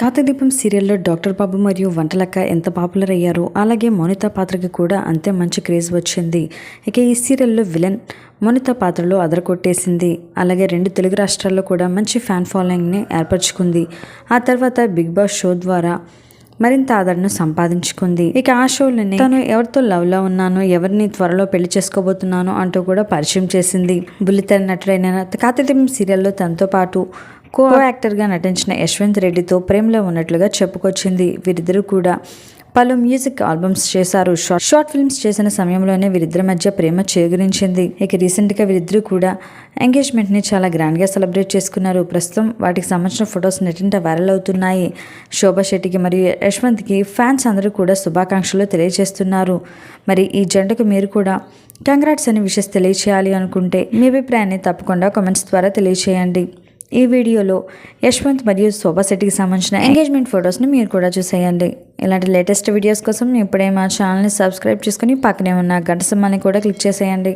కాతదీపం సీరియల్లో డాక్టర్ బాబు మరియు వంటలక్క ఎంత పాపులర్ అయ్యారో అలాగే మౌనిత పాత్రకి కూడా అంతే మంచి క్రేజ్ వచ్చింది. ఇక ఈ సీరియల్లో విలన్ మౌనిత పాత్రలో అదరకొట్టేసింది అలాగే రెండు తెలుగు రాష్ట్రాల్లో కూడా మంచి ఫ్యాన్ ఫాలోయింగ్ని ఏర్పరచుకుంది. ఆ తర్వాత బిగ్ బాస్ షో ద్వారా మరింత ఆదరణ సంపాదించుకుంది. ఇక ఆ షోలోనే తను ఎవరితో లవ్లో ఉన్నాను ఎవరిని త్వరలో పెళ్ళి చేసుకోబోతున్నాను అంటూ కూడా పరిచయం చేసింది. బుల్లితెర నటుడైన కాతదీపం సీరియల్లో తనతో పాటు కో యాక్టర్గా నటించిన యశ్వంత్ రెడ్డితో ప్రేమలో ఉన్నట్లుగా చెప్పుకొచ్చింది. వీరిద్దరూ కూడా పలు మ్యూజిక్ ఆల్బమ్స్ చేశారు. షార్ట్ షార్ట్ ఫిల్మ్స్ చేసిన సమయంలోనే వీరిద్దరి మధ్య ప్రేమ చేగురించింది ఇక రీసెంట్గా వీరిద్దరూ కూడా ఎంగేజ్మెంట్ని చాలా గ్రాండ్గా సెలబ్రేట్ చేసుకున్నారు. ప్రస్తుతం వాటికి సంబంధించిన ఫొటోస్ నెట్టింట వైరల్ అవుతున్నాయి. శోభా శెట్టికి మరియు యశ్వంత్కి ఫ్యాన్స్ అందరూ కూడా శుభాకాంక్షలు తెలియజేస్తున్నారు. మరి ఈ జంటకు మీరు కూడా కంగ్రాట్స్ అని విషెస్ తెలియచేయాలి అనుకుంటే మీ అభిప్రాయాన్ని తప్పకుండా కామెంట్స్ ద్వారా తెలియచేయండి. ఈ వీడియోలో యశ్వంత్ మరియు శోభాశెట్టికి సంబంధించిన ఎంగేజ్మెంట్ ఫొటోస్ని మీరు కూడా చూసేయండి. ఇలాంటి లేటెస్ట్ వీడియోస్ కోసం ఇప్పుడే మా ఛానల్ని సబ్స్క్రైబ్ చేసుకుని పక్కనే ఉన్న గంట సమ్మాన్ని కూడా క్లిక్ చేసేయండి.